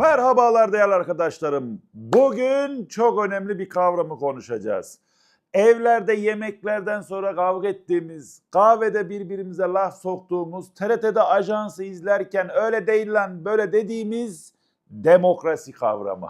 Merhabalar değerli arkadaşlarım. Bugün çok önemli bir kavramı konuşacağız. Evlerde yemeklerden sonra kavga ettiğimiz, kahvede birbirimize laf soktuğumuz, TRT'de ajansı izlerken öyle değil lan böyle dediğimiz demokrasi kavramı.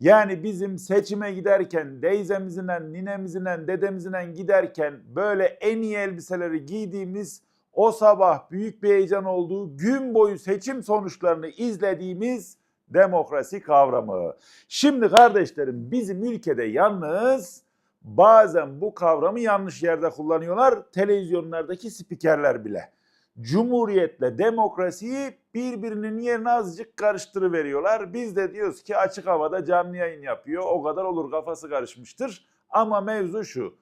Yani bizim seçime giderken teyzemizle, ninemizle, dedemizle giderken böyle en iyi elbiseleri giydiğimiz o sabah büyük bir heyecan olduğu gün boyu seçim sonuçlarını izlediğimiz demokrasi kavramı. Şimdi kardeşlerim bizim ülkede yalnız bazen bu kavramı yanlış yerde kullanıyorlar. Televizyonlardaki spikerler bile. Cumhuriyetle demokrasiyi birbirinin yerine azıcık karıştırıveriyorlar. Biz de diyoruz ki açık havada canlı yayın yapıyor. O kadar olur kafası karışmıştır. Ama mevzu şu.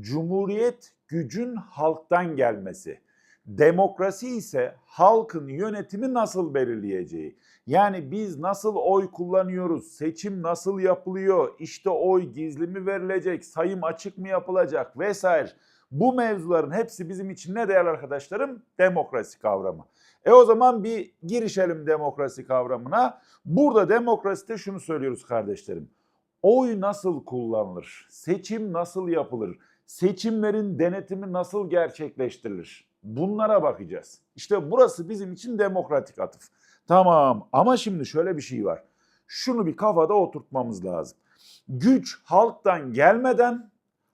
Cumhuriyet gücün halktan gelmesi. Demokrasi ise halkın yönetimi nasıl belirleyeceği. Yani biz nasıl oy kullanıyoruz, seçim nasıl yapılıyor, işte oy gizli mi verilecek, sayım açık mı yapılacak vesaire. Bu mevzuların hepsi bizim için ne değerli arkadaşlarım? Demokrasi kavramı. E o zaman bir girişelim demokrasi kavramına. Burada demokraside şunu söylüyoruz kardeşlerim. Oy nasıl kullanılır? Seçim nasıl yapılır? Seçimlerin denetimi nasıl gerçekleştirilir? Bunlara bakacağız. İşte burası bizim için demokratik atıf. Tamam ama şimdi şöyle bir şey var. Şunu bir kafada oturtmamız lazım. Güç halktan gelmeden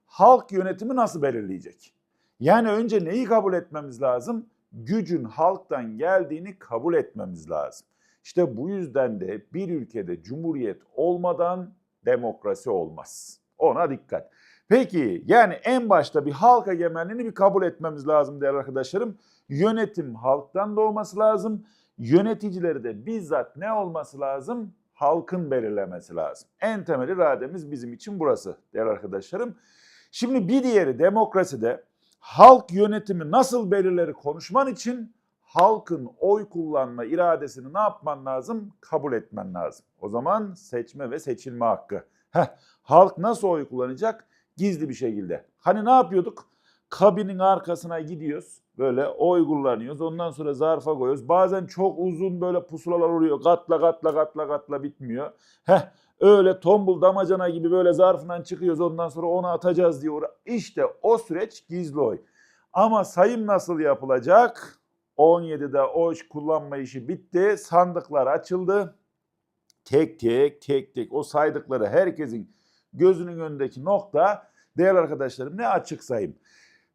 halk yönetimi nasıl belirleyecek? Yani önce neyi kabul etmemiz lazım? Gücün halktan geldiğini kabul etmemiz lazım. İşte bu yüzden de bir ülkede cumhuriyet olmadan demokrasi olmaz. Ona dikkat. Peki yani en başta bir halk egemenliğini bir kabul etmemiz lazım değerli arkadaşlarım. Yönetim halktan doğması lazım. Yöneticileri de bizzat ne olması lazım? Halkın belirlemesi lazım. En temel irademiz bizim için burası değerli arkadaşlarım. Şimdi bir diğeri demokraside halk yönetimi nasıl belirleri konuşman için halkın oy kullanma iradesini ne yapman lazım? Kabul etmen lazım. O zaman seçme ve seçilme hakkı. Heh, halk nasıl oy kullanacak? Gizli bir şekilde. Hani ne yapıyorduk? Kabinin arkasına gidiyoruz. Böyle oy kullanıyoruz. Ondan sonra zarfa koyuyoruz. Bazen çok uzun böyle pusulalar oluyor. Katla katla katla katla bitmiyor. Heh, öyle tombul damacana gibi böyle zarfından çıkıyoruz. Ondan sonra onu atacağız diyor. İşte o süreç gizli oy. Ama sayım nasıl yapılacak? 17'de oy kullanma işi bitti. Sandıklar açıldı. Tek tek tek tek o saydıkları herkesin gözünün önündeki nokta değerli arkadaşlarım ne açık sayım.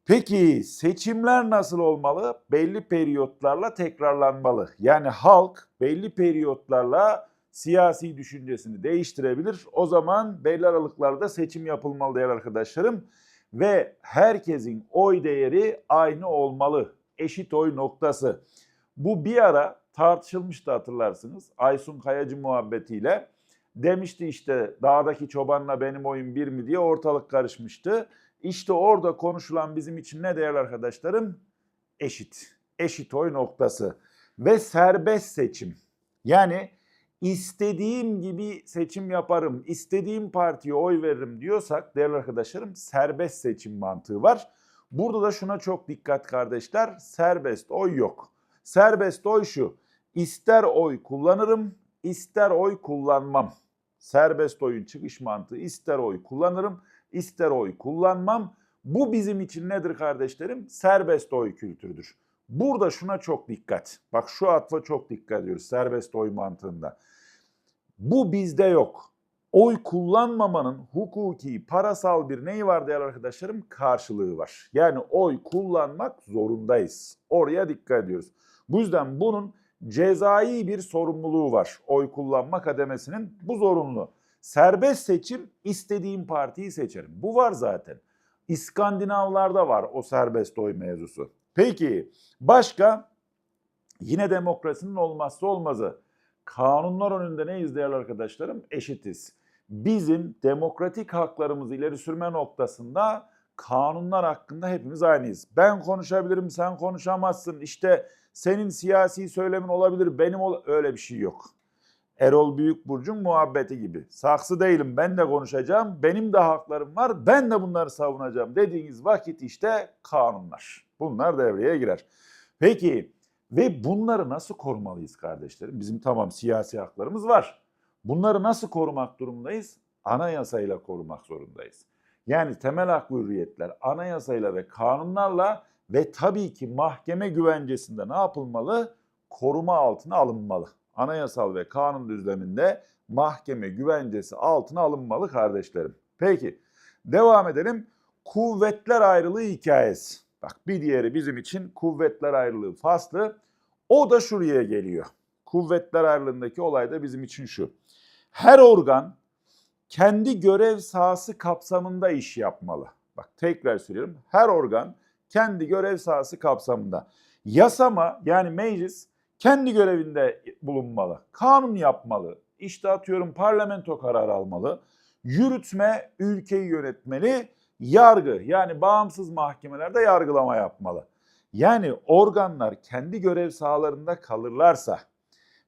Peki seçimler nasıl olmalı? Belli periyotlarla tekrarlanmalı. Yani halk belli periyotlarla siyasi düşüncesini değiştirebilir. O zaman belli aralıklarda seçim yapılmalı değerli arkadaşlarım. Ve herkesin oy değeri aynı olmalı. Eşit oy noktası. Bu bir ara tartışılmıştı hatırlarsınız. Aysun Kayacı muhabbetiyle. Demişti işte dağdaki çobanla benim oyun bir mi diye ortalık karışmıştı. İşte orada konuşulan bizim için ne değerli arkadaşlarım? Eşit. Eşit oy noktası. Ve serbest seçim. Yani istediğim gibi seçim yaparım, istediğim partiye oy veririm diyorsak değerli arkadaşlarım serbest seçim mantığı var. Burada da şuna çok dikkat kardeşler. Serbest oy yok. Serbest oy şu. İster oy kullanırım, ister oy kullanmam. Serbest oyun çıkış mantığı ister oy kullanırım, ister oy kullanmam. Bu bizim için nedir kardeşlerim? Serbest oy kültürüdür. Burada şuna çok dikkat. Bak şu atfa çok dikkat ediyoruz serbest oy mantığında. Bu bizde yok. Oy kullanmamanın hukuki, parasal bir neyi var değerli arkadaşlarım? Karşılığı var. Yani oy kullanmak zorundayız. Oraya dikkat ediyoruz. Bu yüzden bunun cezai bir sorumluluğu var. Oy kullanma kademesinin bu zorunlu. Serbest seçim istediğim partiyi seçerim. Bu var zaten. İskandinavlarda var o serbest oy mevzusu. Peki başka yine demokrasinin olmazsa olmazı. Kanunlar önünde neyiz değerli arkadaşlarım? Eşitiz. Bizim demokratik haklarımızı ileri sürme noktasında kanunlar hakkında hepimiz aynıyız. Ben konuşabilirim, sen konuşamazsın. İşte senin siyasi söylemin olabilir, benim ol öyle bir şey yok. Erol Büyükburcu'nun muhabbeti gibi. Saksı değilim, ben de konuşacağım. Benim de haklarım var, ben de bunları savunacağım dediğiniz vakit işte kanunlar. Bunlar devreye girer. Peki Ve bunları nasıl korumalıyız kardeşlerim? Bizim tamam siyasi haklarımız var. Bunları nasıl korumak durumundayız? Anayasayla korumak zorundayız. Yani temel hak ve hürriyetler anayasayla ve kanunlarla ve tabii ki mahkeme güvencesinde ne yapılmalı? Koruma altına alınmalı. Anayasal ve kanun düzleminde mahkeme güvencesi altına alınmalı kardeşlerim. Peki devam edelim. Kuvvetler ayrılığı hikayesi. Bak bir diğeri bizim için kuvvetler ayrılığı faslı. O da şuraya geliyor. Kuvvetler ayrılığındaki olay da bizim için şu. Her organ kendi görev sahası kapsamında iş yapmalı. Bak tekrar söylüyorum. Her organ kendi görev sahası kapsamında. Yasama yani meclis kendi görevinde bulunmalı. Kanun yapmalı. İşte atıyorum parlamento karar almalı. Yürütme ülkeyi yönetmeli. Yargı yani bağımsız mahkemelerde yargılama yapmalı. Yani organlar kendi görev sahalarında kalırlarsa,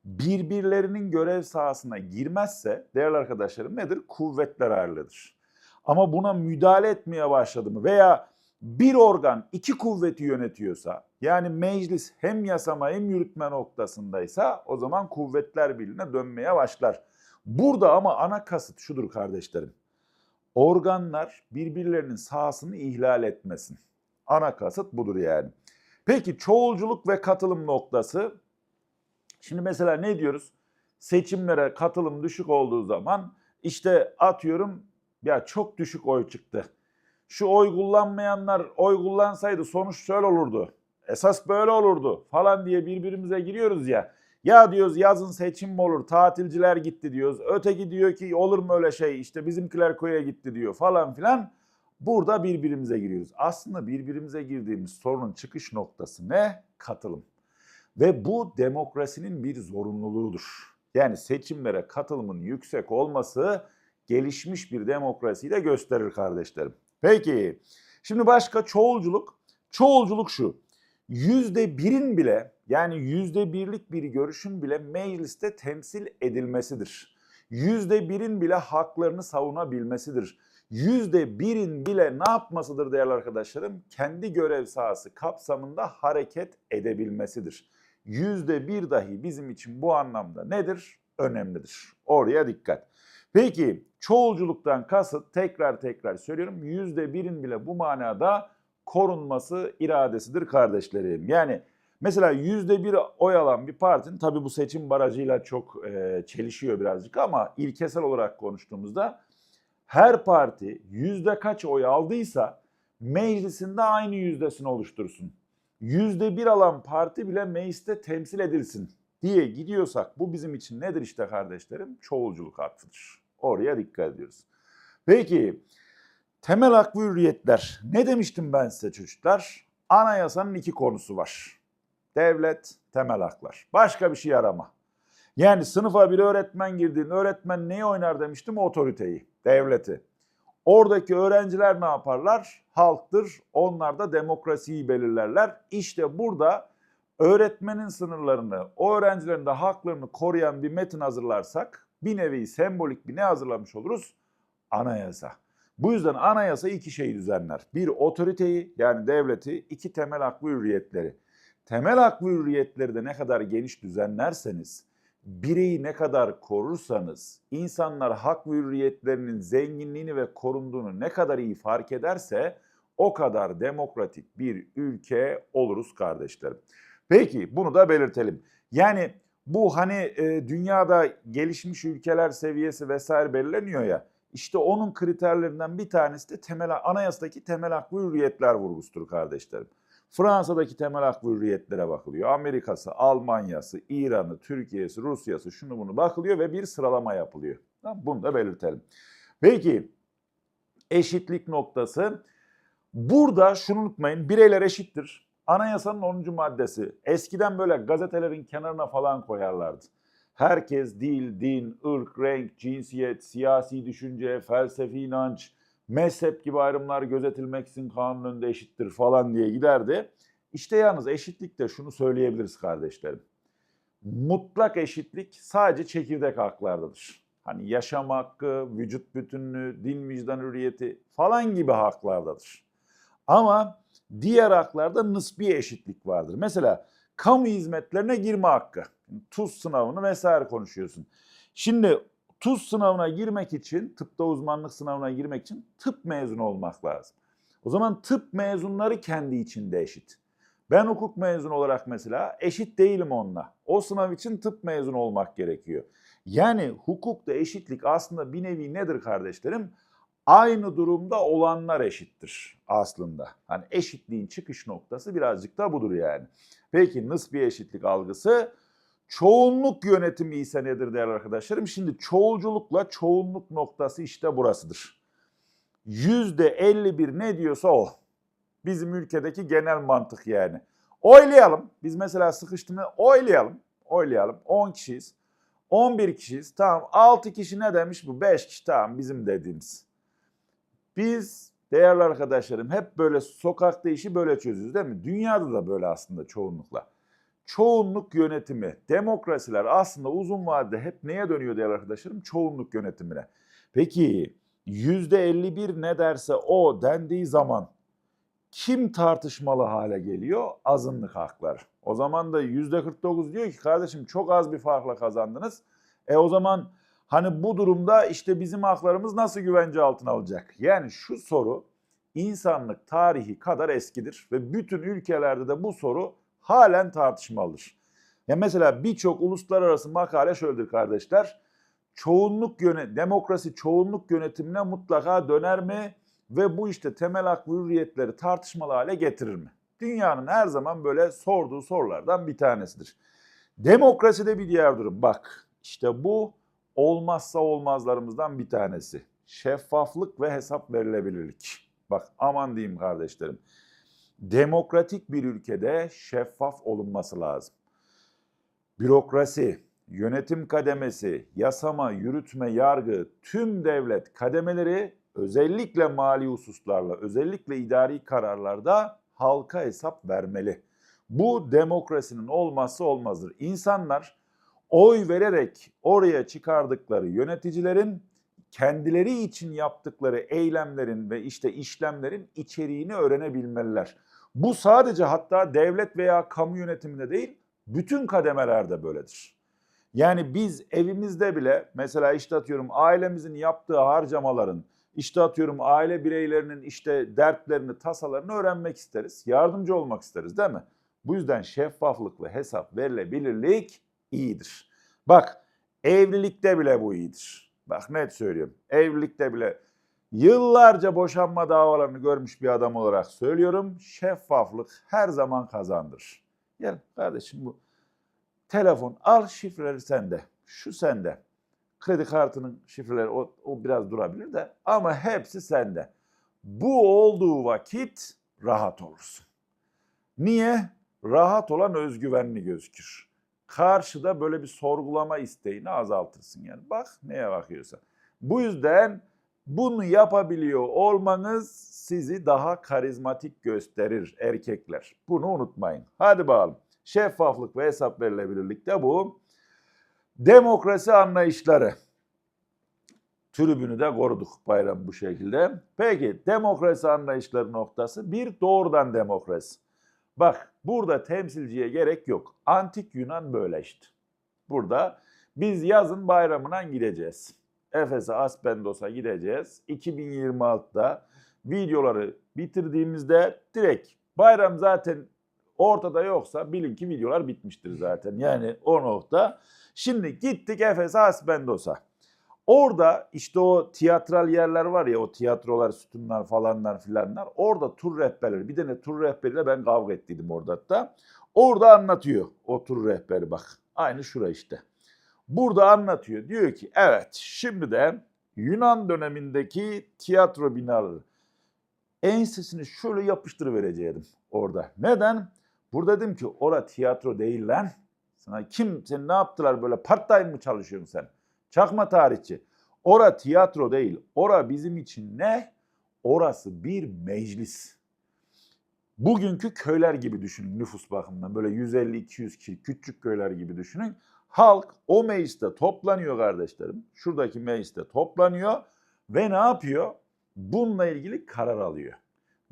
birbirlerinin görev sahasına girmezse değerli arkadaşlarım nedir? Kuvvetler ayrılığıdır. Ama buna müdahale etmeye başladı mı veya bir organ iki kuvveti yönetiyorsa yani meclis hem yasama hem yürütme noktasındaysa o zaman kuvvetler birliğine dönmeye başlar. Burada ama ana kasıt şudur kardeşlerim. Organlar birbirlerinin sahasını ihlal etmesin. Ana kasıt budur yani. Peki çoğulculuk ve katılım noktası. Şimdi mesela ne diyoruz? Seçimlere katılım düşük olduğu zaman işte atıyorum ya çok düşük oy çıktı. Şu oy kullanmayanlar oy kullansaydı sonuç şöyle olurdu. Esas böyle olurdu falan diye birbirimize giriyoruz ya. Ya diyoruz yazın seçim mi olur tatilciler gitti diyoruz. Öteki diyor ki olur mu öyle şey işte bizimkiler koya gitti diyor falan filan. Burada birbirimize giriyoruz. Aslında birbirimize girdiğimiz sorunun çıkış noktası ne? Katılım. Ve bu demokrasinin bir zorunluluğudur. Yani seçimlere katılımın yüksek olması gelişmiş bir demokrasiyi de gösterir kardeşlerim. Peki şimdi başka çoğulculuk. Çoğulculuk şu. Yüzde birin bile yani yüzde birlik bir görüşün bile mecliste temsil edilmesidir. Yüzde birin bile haklarını savunabilmesidir. Yüzde birin bile ne yapmasıdır değerli arkadaşlarım? Kendi görev sahası kapsamında hareket edebilmesidir. Yüzde bir dahi bizim için bu anlamda nedir? Önemlidir. Oraya dikkat. Peki çoğulculuktan kasıt tekrar tekrar söylüyorum yüzde birin bile bu manada korunması iradesidir kardeşlerim. Yani mesela yüzde bir oy alan bir partinin tabi bu seçim barajıyla çok e, çelişiyor birazcık ama ilkesel olarak konuştuğumuzda her parti yüzde kaç oy aldıysa meclisinde aynı yüzdesini oluştursun. Yüzde bir alan parti bile mecliste temsil edilsin diye gidiyorsak bu bizim için nedir işte kardeşlerim? Çoğulculuk hakkıdır. Oraya dikkat ediyoruz. Peki temel hak ve hürriyetler. Ne demiştim ben size çocuklar? Anayasanın iki konusu var. Devlet, temel haklar. Başka bir şey arama. Yani sınıfa bir öğretmen girdiğinde öğretmen neyi oynar demiştim? Otoriteyi, devleti. Oradaki öğrenciler ne yaparlar? Halktır. Onlar da demokrasiyi belirlerler. İşte burada öğretmenin sınırlarını, o öğrencilerin de haklarını koruyan bir metin hazırlarsak bir nevi sembolik bir ne hazırlamış oluruz? Anayasa. Bu yüzden anayasa iki şeyi düzenler. Bir otoriteyi yani devleti, iki temel hak ve hürriyetleri. Temel hak ve hürriyetleri de ne kadar geniş düzenlerseniz, bireyi ne kadar korursanız, insanlar hak ve hürriyetlerinin zenginliğini ve korunduğunu ne kadar iyi fark ederse o kadar demokratik bir ülke oluruz kardeşlerim. Peki bunu da belirtelim. Yani bu hani e, dünyada gelişmiş ülkeler seviyesi vesaire belirleniyor ya. İşte onun kriterlerinden bir tanesi de temel anayasadaki temel hak ve hürriyetler vurgusudur kardeşlerim. Fransa'daki temel hak ve hürriyetlere bakılıyor. Amerika'sı, Almanya'sı, İran'ı, Türkiye'si, Rusya'sı şunu bunu bakılıyor ve bir sıralama yapılıyor. Bunu da belirtelim. Peki eşitlik noktası. Burada şunu unutmayın bireyler eşittir. Anayasanın 10. maddesi. Eskiden böyle gazetelerin kenarına falan koyarlardı. Herkes dil, din, ırk, renk, cinsiyet, siyasi düşünce, felsefi inanç, mezhep gibi ayrımlar gözetilmeksizin kanun önünde eşittir falan diye giderdi. İşte yalnız eşitlikte şunu söyleyebiliriz kardeşlerim. Mutlak eşitlik sadece çekirdek haklardadır. Hani yaşam hakkı, vücut bütünlüğü, din vicdan hürriyeti falan gibi haklardadır. Ama diğer haklarda nısbi eşitlik vardır. Mesela kamu hizmetlerine girme hakkı. TUS sınavını vesaire konuşuyorsun. Şimdi TUS sınavına girmek için, tıpta uzmanlık sınavına girmek için tıp mezunu olmak lazım. O zaman tıp mezunları kendi içinde eşit. Ben hukuk mezunu olarak mesela eşit değilim onunla. O sınav için tıp mezunu olmak gerekiyor. Yani hukukta eşitlik aslında bir nevi nedir kardeşlerim? Aynı durumda olanlar eşittir aslında. Hani eşitliğin çıkış noktası birazcık da budur yani. Peki nasıl bir eşitlik algısı? Çoğunluk yönetimi ise nedir değerli arkadaşlarım? Şimdi çoğulculukla çoğunluk noktası işte burasıdır. Yüzde 51 ne diyorsa o. Bizim ülkedeki genel mantık yani. Oylayalım. Biz mesela sıkıştığını oylayalım. Oylayalım. 10 kişiyiz. 11 kişiyiz. Tamam 6 kişi ne demiş bu? 5 kişi tamam bizim dediğimiz. Biz değerli arkadaşlarım hep böyle sokakta işi böyle çözüyoruz değil mi? Dünyada da böyle aslında çoğunlukla. Çoğunluk yönetimi, demokrasiler aslında uzun vadede hep neye dönüyor değerli arkadaşlarım? Çoğunluk yönetimine. Peki %51 ne derse o dendiği zaman kim tartışmalı hale geliyor? Azınlık hakları. O zaman da %49 diyor ki kardeşim çok az bir farkla kazandınız. E o zaman hani bu durumda işte bizim haklarımız nasıl güvence altına alacak? Yani şu soru insanlık tarihi kadar eskidir ve bütün ülkelerde de bu soru halen tartışmalıdır. Ya mesela birçok uluslararası makale şöyledir kardeşler. Çoğunluk yönet demokrasi çoğunluk yönetimine mutlaka döner mi? ve bu işte temel hak hürriyetleri tartışmalı hale getirir mi? Dünyanın her zaman böyle sorduğu sorulardan bir tanesidir. Demokraside bir diğer durum. Bak işte bu olmazsa olmazlarımızdan bir tanesi. Şeffaflık ve hesap verilebilirlik. Bak aman diyeyim kardeşlerim. Demokratik bir ülkede şeffaf olunması lazım. Bürokrasi, yönetim kademesi, yasama, yürütme, yargı, tüm devlet kademeleri özellikle mali hususlarla, özellikle idari kararlarda halka hesap vermeli. Bu demokrasinin olmazsa olmazdır. İnsanlar oy vererek oraya çıkardıkları yöneticilerin kendileri için yaptıkları eylemlerin ve işte işlemlerin içeriğini öğrenebilmeliler. Bu sadece hatta devlet veya kamu yönetiminde değil, bütün kademelerde böyledir. Yani biz evimizde bile mesela işte atıyorum ailemizin yaptığı harcamaların, işte atıyorum aile bireylerinin işte dertlerini, tasalarını öğrenmek isteriz. Yardımcı olmak isteriz değil mi? Bu yüzden şeffaflık ve hesap verilebilirlik iyidir. Bak evlilikte bile bu iyidir. Bak net söylüyorum. Evlilikte bile yıllarca boşanma davalarını görmüş bir adam olarak söylüyorum. Şeffaflık her zaman kazandır. Gel kardeşim bu telefon al şifreleri sende. Şu sende kredi kartının şifreleri o, o biraz durabilir de ama hepsi sende. Bu olduğu vakit rahat olursun. Niye? Rahat olan özgüvenli gözükür. Karşıda böyle bir sorgulama isteğini azaltırsın yani. Bak neye bakıyorsa. Bu yüzden bunu yapabiliyor olmanız sizi daha karizmatik gösterir erkekler. Bunu unutmayın. Hadi bakalım. Şeffaflık ve hesap verilebilirlik de bu. Demokrasi anlayışları. Tribünü de koruduk bayram bu şekilde. Peki demokrasi anlayışları noktası bir doğrudan demokrasi. Bak burada temsilciye gerek yok. Antik Yunan böyle işte. Burada biz yazın bayramına gideceğiz. Efes'e Aspendos'a gideceğiz. 2026'da videoları bitirdiğimizde direkt bayram zaten ortada yoksa bilin ki videolar bitmiştir zaten. Yani o nokta. Şimdi gittik Efes Aspendos'a. Orada işte o tiyatral yerler var ya o tiyatrolar, sütunlar falanlar filanlar. Orada tur rehberleri bir tane tur rehberiyle ben kavga ettiydim orada hatta. Orada anlatıyor o tur rehberi bak. Aynı şura işte. Burada anlatıyor. Diyor ki evet şimdi de Yunan dönemindeki tiyatro binaları ensesini şöyle yapıştırıvereceğim orada. Neden? Burada dedim ki ora tiyatro değil lan. Sana kim, sen ne yaptılar böyle part time mı çalışıyorsun sen? Çakma tarihçi. Ora tiyatro değil. Ora bizim için ne? Orası bir meclis. Bugünkü köyler gibi düşünün nüfus bakımından. Böyle 150-200 kişi küçük köyler gibi düşünün. Halk o mecliste toplanıyor kardeşlerim. Şuradaki mecliste toplanıyor ve ne yapıyor? Bununla ilgili karar alıyor.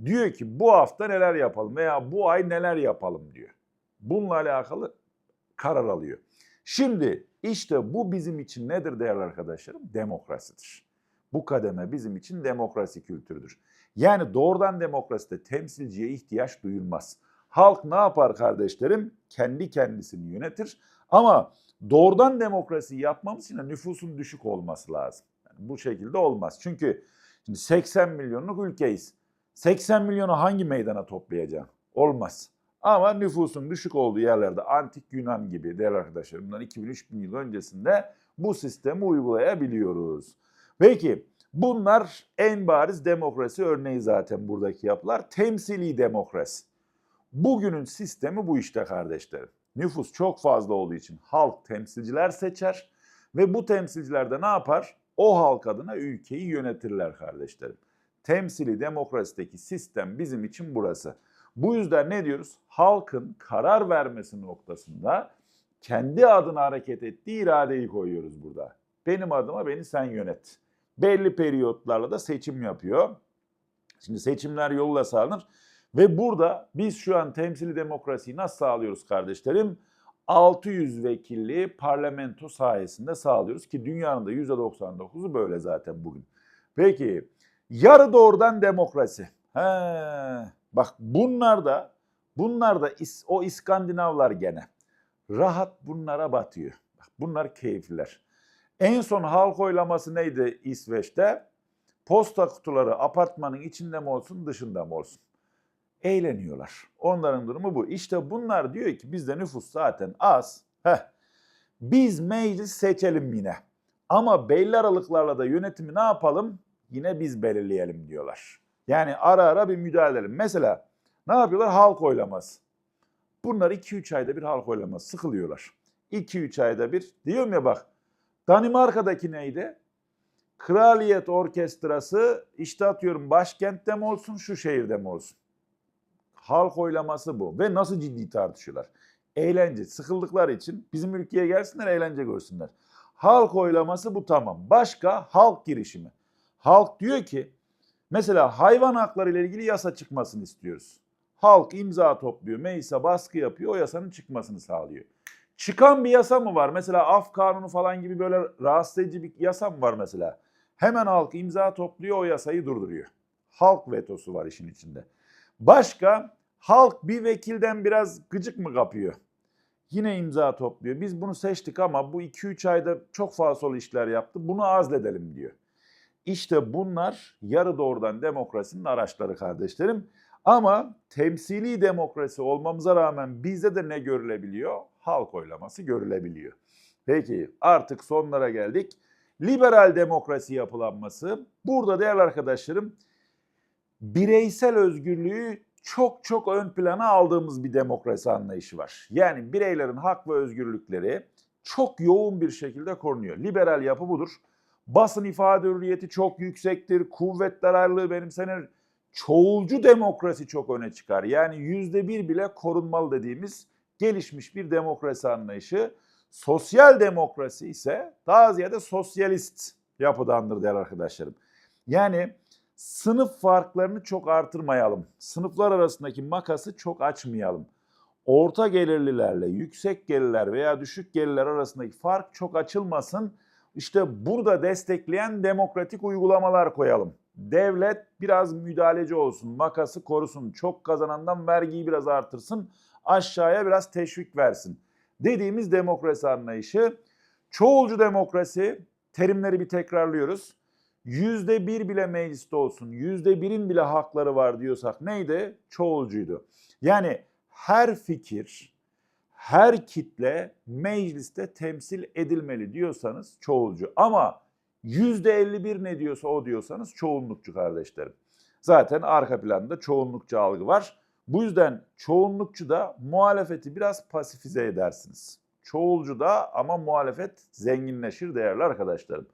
Diyor ki bu hafta neler yapalım veya bu ay neler yapalım diyor. bununla alakalı karar alıyor. Şimdi işte bu bizim için nedir değerli arkadaşlarım? Demokrasidir. Bu kademe bizim için demokrasi kültürüdür. Yani doğrudan demokraside temsilciye ihtiyaç duyulmaz. Halk ne yapar kardeşlerim? Kendi kendisini yönetir. Ama doğrudan demokrasi yapmamız için nüfusun düşük olması lazım. Yani bu şekilde olmaz. Çünkü şimdi 80 milyonluk ülkeyiz. 80 milyonu hangi meydana toplayacaksın? Olmaz. Ama nüfusun düşük olduğu yerlerde antik Yunan gibi değerli arkadaşlar bundan 2000-3000 yıl öncesinde bu sistemi uygulayabiliyoruz. Peki bunlar en bariz demokrasi örneği zaten buradaki yapılar. Temsili demokrasi. Bugünün sistemi bu işte kardeşlerim. Nüfus çok fazla olduğu için halk temsilciler seçer ve bu temsilciler de ne yapar? O halk adına ülkeyi yönetirler kardeşlerim. Temsili demokrasideki sistem bizim için burası. Bu yüzden ne diyoruz? Halkın karar vermesi noktasında kendi adına hareket ettiği iradeyi koyuyoruz burada. Benim adıma beni sen yönet. Belli periyotlarla da seçim yapıyor. Şimdi seçimler yolla sağlanır. Ve burada biz şu an temsili demokrasiyi nasıl sağlıyoruz kardeşlerim? 600 vekilli parlamento sayesinde sağlıyoruz ki dünyanın da %99'u böyle zaten bugün. Peki yarı doğrudan demokrasi. He, bak bunlar da bunlar da is, o İskandinavlar gene rahat bunlara batıyor. Bak bunlar keyifliler. En son halk oylaması neydi İsveç'te? Posta kutuları apartmanın içinde mi olsun dışında mı olsun? eğleniyorlar. Onların durumu bu. İşte bunlar diyor ki bizde nüfus zaten az. Heh. Biz meclis seçelim yine. Ama belli aralıklarla da yönetimi ne yapalım? Yine biz belirleyelim diyorlar. Yani ara ara bir müdahale edelim. Mesela ne yapıyorlar? Halk oylaması. Bunlar 2-3 ayda bir halk oylaması. Sıkılıyorlar. 2-3 ayda bir. Diyorum ya bak. Danimarka'daki neydi? Kraliyet Orkestrası işte atıyorum başkentte mi olsun şu şehirde mi olsun? Halk oylaması bu. Ve nasıl ciddi tartışıyorlar. Eğlence, sıkıldıkları için bizim ülkeye gelsinler eğlence görsünler. Halk oylaması bu tamam. Başka halk girişimi. Halk diyor ki mesela hayvan hakları ile ilgili yasa çıkmasını istiyoruz. Halk imza topluyor, meclise baskı yapıyor, o yasanın çıkmasını sağlıyor. Çıkan bir yasa mı var? Mesela af kanunu falan gibi böyle rahatsız edici bir yasa mı var mesela? Hemen halk imza topluyor, o yasayı durduruyor. Halk vetosu var işin içinde. Başka halk bir vekilden biraz gıcık mı kapıyor? Yine imza topluyor. Biz bunu seçtik ama bu 2-3 ayda çok fazla işler yaptı. Bunu azledelim diyor. İşte bunlar yarı doğrudan demokrasinin araçları kardeşlerim. Ama temsili demokrasi olmamıza rağmen bizde de ne görülebiliyor? Halk oylaması görülebiliyor. Peki artık sonlara geldik. Liberal demokrasi yapılanması. Burada değerli arkadaşlarım bireysel özgürlüğü çok çok ön plana aldığımız bir demokrasi anlayışı var. Yani bireylerin hak ve özgürlükleri çok yoğun bir şekilde korunuyor. Liberal yapı budur. Basın ifade hürriyeti çok yüksektir. Kuvvetler ayrılığı benimsenir. Çoğulcu demokrasi çok öne çıkar. Yani yüzde bir bile korunmalı dediğimiz gelişmiş bir demokrasi anlayışı. Sosyal demokrasi ise daha ziyade sosyalist yapıdandır değerli arkadaşlarım. Yani sınıf farklarını çok artırmayalım. Sınıflar arasındaki makası çok açmayalım. Orta gelirlilerle yüksek gelirler veya düşük gelirler arasındaki fark çok açılmasın. İşte burada destekleyen demokratik uygulamalar koyalım. Devlet biraz müdahaleci olsun, makası korusun, çok kazanandan vergiyi biraz artırsın, aşağıya biraz teşvik versin. Dediğimiz demokrasi anlayışı. Çoğulcu demokrasi terimleri bir tekrarlıyoruz yüzde bir bile mecliste olsun, yüzde birin bile hakları var diyorsak neydi? Çoğulcuydu. Yani her fikir, her kitle mecliste temsil edilmeli diyorsanız çoğulcu. Ama yüzde elli bir ne diyorsa o diyorsanız çoğunlukçu kardeşlerim. Zaten arka planda çoğunlukçu algı var. Bu yüzden çoğunlukçu da muhalefeti biraz pasifize edersiniz. Çoğulcu da ama muhalefet zenginleşir değerli arkadaşlarım.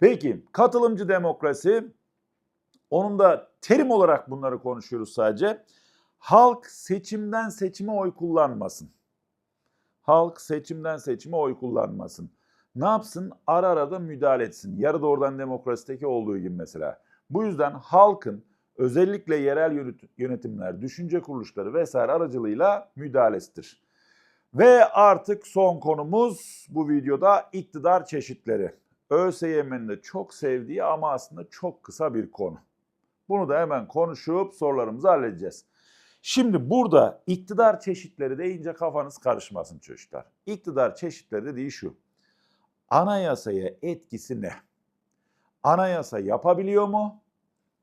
Peki katılımcı demokrasi onun da terim olarak bunları konuşuyoruz sadece. Halk seçimden seçime oy kullanmasın. Halk seçimden seçime oy kullanmasın. Ne yapsın? Ara ara da müdahale etsin. Yarı doğrudan demokrasideki olduğu gibi mesela. Bu yüzden halkın özellikle yerel yönetimler, düşünce kuruluşları vesaire aracılığıyla müdahalesidir. Ve artık son konumuz bu videoda iktidar çeşitleri. ÖSYM'nin de çok sevdiği ama aslında çok kısa bir konu. Bunu da hemen konuşup sorularımızı halledeceğiz. Şimdi burada iktidar çeşitleri deyince kafanız karışmasın çocuklar. İktidar çeşitleri dediği şu. Anayasaya etkisi ne? Anayasa yapabiliyor mu?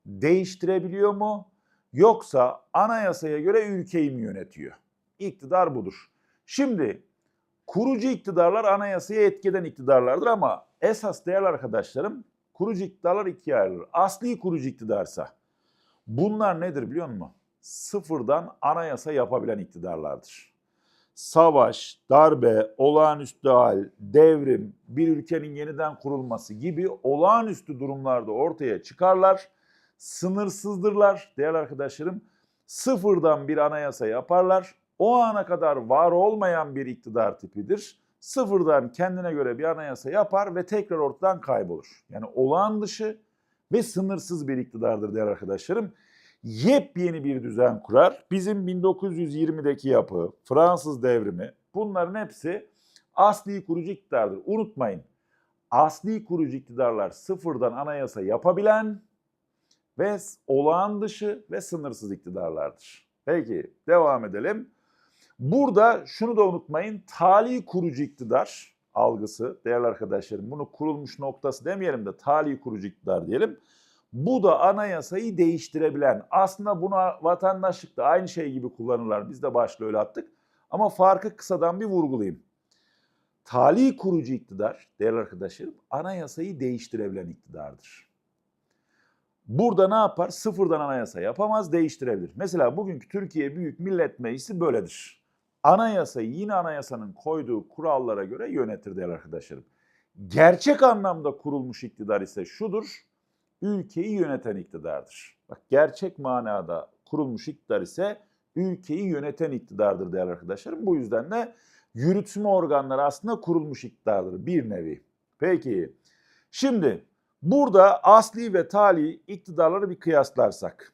Değiştirebiliyor mu? Yoksa anayasaya göre ülkeyi mi yönetiyor? İktidar budur. Şimdi kurucu iktidarlar anayasaya etkeden iktidarlardır ama esas değerli arkadaşlarım kurucu iktidarlar ikiye ayrılır. Asli kurucu iktidarsa bunlar nedir biliyor musun? Sıfırdan anayasa yapabilen iktidarlardır. Savaş, darbe, olağanüstü hal, devrim, bir ülkenin yeniden kurulması gibi olağanüstü durumlarda ortaya çıkarlar. Sınırsızdırlar değerli arkadaşlarım. Sıfırdan bir anayasa yaparlar o ana kadar var olmayan bir iktidar tipidir. Sıfırdan kendine göre bir anayasa yapar ve tekrar ortadan kaybolur. Yani olağan dışı ve sınırsız bir iktidardır değerli arkadaşlarım. Yepyeni bir düzen kurar. Bizim 1920'deki yapı, Fransız devrimi bunların hepsi asli kurucu iktidardır. Unutmayın asli kurucu iktidarlar sıfırdan anayasa yapabilen ve olağan dışı ve sınırsız iktidarlardır. Peki devam edelim. Burada şunu da unutmayın. Tali kurucu iktidar algısı değerli arkadaşlarım. Bunu kurulmuş noktası demeyelim de tali kurucu iktidar diyelim. Bu da anayasayı değiştirebilen. Aslında bunu vatandaşlıkta aynı şey gibi kullanırlar. Biz de başta öyle attık. Ama farkı kısadan bir vurgulayayım. Tali kurucu iktidar değerli arkadaşlarım anayasayı değiştirebilen iktidardır. Burada ne yapar? Sıfırdan anayasa yapamaz, değiştirebilir. Mesela bugünkü Türkiye Büyük Millet Meclisi böyledir anayasayı yine anayasanın koyduğu kurallara göre yönetir değerli arkadaşlarım. Gerçek anlamda kurulmuş iktidar ise şudur, ülkeyi yöneten iktidardır. Bak gerçek manada kurulmuş iktidar ise ülkeyi yöneten iktidardır değerli arkadaşlarım. Bu yüzden de yürütme organları aslında kurulmuş iktidardır bir nevi. Peki şimdi burada asli ve tali iktidarları bir kıyaslarsak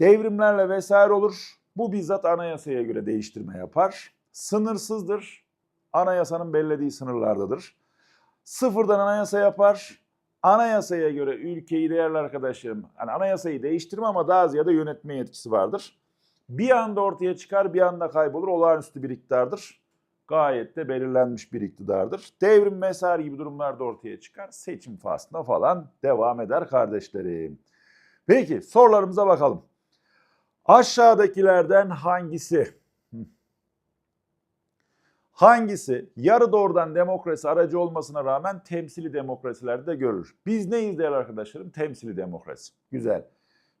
devrimlerle vesaire olur. Bu bizzat anayasaya göre değiştirme yapar. Sınırsızdır. Anayasanın belirlediği sınırlardadır. Sıfırdan anayasa yapar. Anayasaya göre ülkeyi değerli arkadaşlarım, yani anayasayı değiştirme ama daha ziyade yönetme yetkisi vardır. Bir anda ortaya çıkar, bir anda kaybolur. Olağanüstü bir iktidardır. Gayet de belirlenmiş bir iktidardır. Devrim vesaire gibi durumlarda ortaya çıkar. Seçim faslına falan devam eder kardeşlerim. Peki sorularımıza bakalım. Aşağıdakilerden hangisi? Hangisi yarı doğrudan demokrasi aracı olmasına rağmen temsili demokrasilerde görülür? Biz neyiz değerli arkadaşlarım? Temsili demokrasi. Güzel.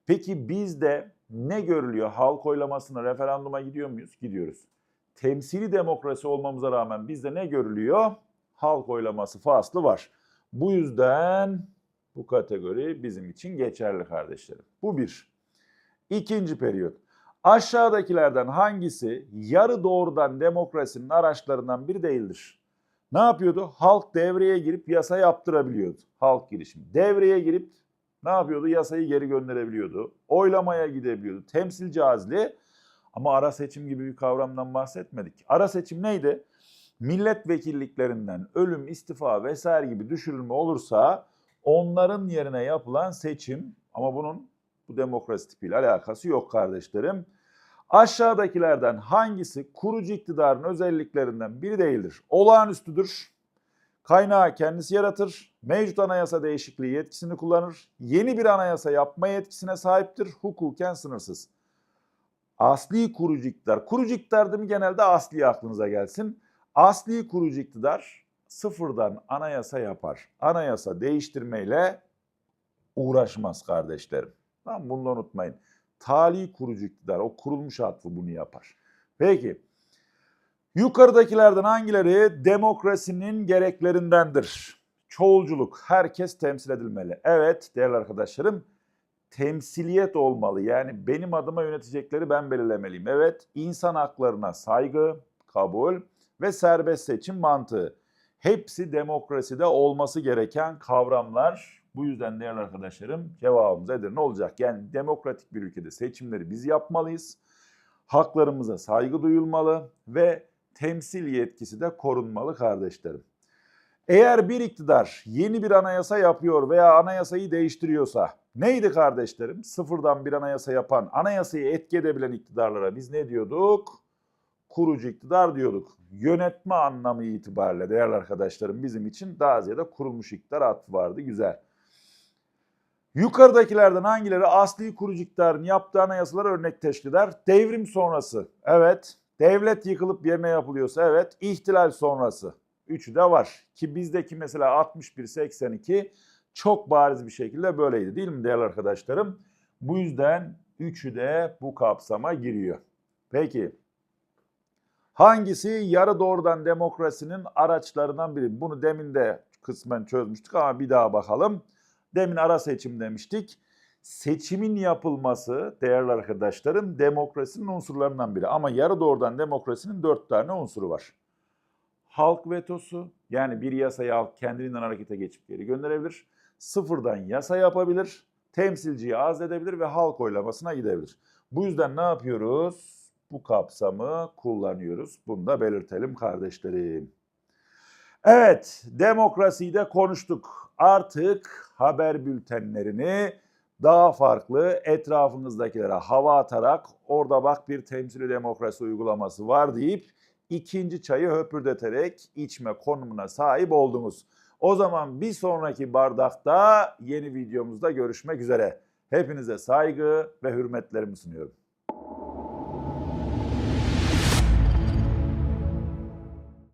Peki bizde ne görülüyor? Halk oylamasına, referanduma gidiyor muyuz? Gidiyoruz. Temsili demokrasi olmamıza rağmen bizde ne görülüyor? Halk oylaması faslı var. Bu yüzden bu kategori bizim için geçerli kardeşlerim. Bu bir. İkinci periyot. Aşağıdakilerden hangisi yarı doğrudan demokrasinin araçlarından biri değildir? Ne yapıyordu? Halk devreye girip yasa yaptırabiliyordu. Halk girişimi. Devreye girip ne yapıyordu? Yasayı geri gönderebiliyordu. Oylamaya gidebiliyordu. Temsilci azli ama ara seçim gibi bir kavramdan bahsetmedik. Ara seçim neydi? Milletvekilliklerinden ölüm, istifa vesaire gibi düşürülme olursa onların yerine yapılan seçim ama bunun bu demokrasi tipiyle alakası yok kardeşlerim. Aşağıdakilerden hangisi kurucu iktidarın özelliklerinden biri değildir? Olağanüstüdür. Kaynağı kendisi yaratır. Mevcut anayasa değişikliği yetkisini kullanır. Yeni bir anayasa yapma yetkisine sahiptir. Hukuken sınırsız. Asli kurucu iktidar. Kurucu iktidar değil mi genelde asli aklınıza gelsin. Asli kurucu iktidar sıfırdan anayasa yapar. Anayasa değiştirmeyle uğraşmaz kardeşlerim. Tamam bunu unutmayın. Tali kurucu iktidar, o kurulmuş atfı bunu yapar. Peki, yukarıdakilerden hangileri demokrasinin gereklerindendir? Çoğulculuk, herkes temsil edilmeli. Evet değerli arkadaşlarım, temsiliyet olmalı. Yani benim adıma yönetecekleri ben belirlemeliyim. Evet, insan haklarına saygı, kabul ve serbest seçim mantığı. Hepsi demokraside olması gereken kavramlar bu yüzden değerli arkadaşlarım cevabımız Edirne olacak. Yani demokratik bir ülkede seçimleri biz yapmalıyız. Haklarımıza saygı duyulmalı ve temsil yetkisi de korunmalı kardeşlerim. Eğer bir iktidar yeni bir anayasa yapıyor veya anayasayı değiştiriyorsa neydi kardeşlerim? Sıfırdan bir anayasa yapan, anayasayı etki edebilen iktidarlara biz ne diyorduk? Kurucu iktidar diyorduk. Yönetme anlamı itibariyle değerli arkadaşlarım bizim için daha ziyade kurulmuş iktidar atfı vardı. Güzel. Yukarıdakilerden hangileri asli kurucu iktidarın yaptığı anayasalara örnek teşkil eder? Devrim sonrası. Evet. Devlet yıkılıp yerine yapılıyorsa evet. İhtilal sonrası. Üçü de var. Ki bizdeki mesela 61-82 çok bariz bir şekilde böyleydi değil mi değerli arkadaşlarım? Bu yüzden üçü de bu kapsama giriyor. Peki. Hangisi yarı doğrudan demokrasinin araçlarından biri? Bunu demin de kısmen çözmüştük ama bir daha bakalım. Demin ara seçim demiştik. Seçimin yapılması değerli arkadaşlarım demokrasinin unsurlarından biri. Ama yarı doğrudan demokrasinin dört tane unsuru var. Halk vetosu yani bir yasayı halk kendiliğinden harekete geçip geri gönderebilir. Sıfırdan yasa yapabilir. Temsilciyi azledebilir ve halk oylamasına gidebilir. Bu yüzden ne yapıyoruz? Bu kapsamı kullanıyoruz. Bunu da belirtelim kardeşlerim. Evet, demokrasiyi de konuştuk. Artık haber bültenlerini daha farklı etrafınızdakilere hava atarak orada bak bir temsili demokrasi uygulaması var deyip ikinci çayı höpürdeterek içme konumuna sahip oldunuz. O zaman bir sonraki bardakta yeni videomuzda görüşmek üzere. Hepinize saygı ve hürmetlerimi sunuyorum.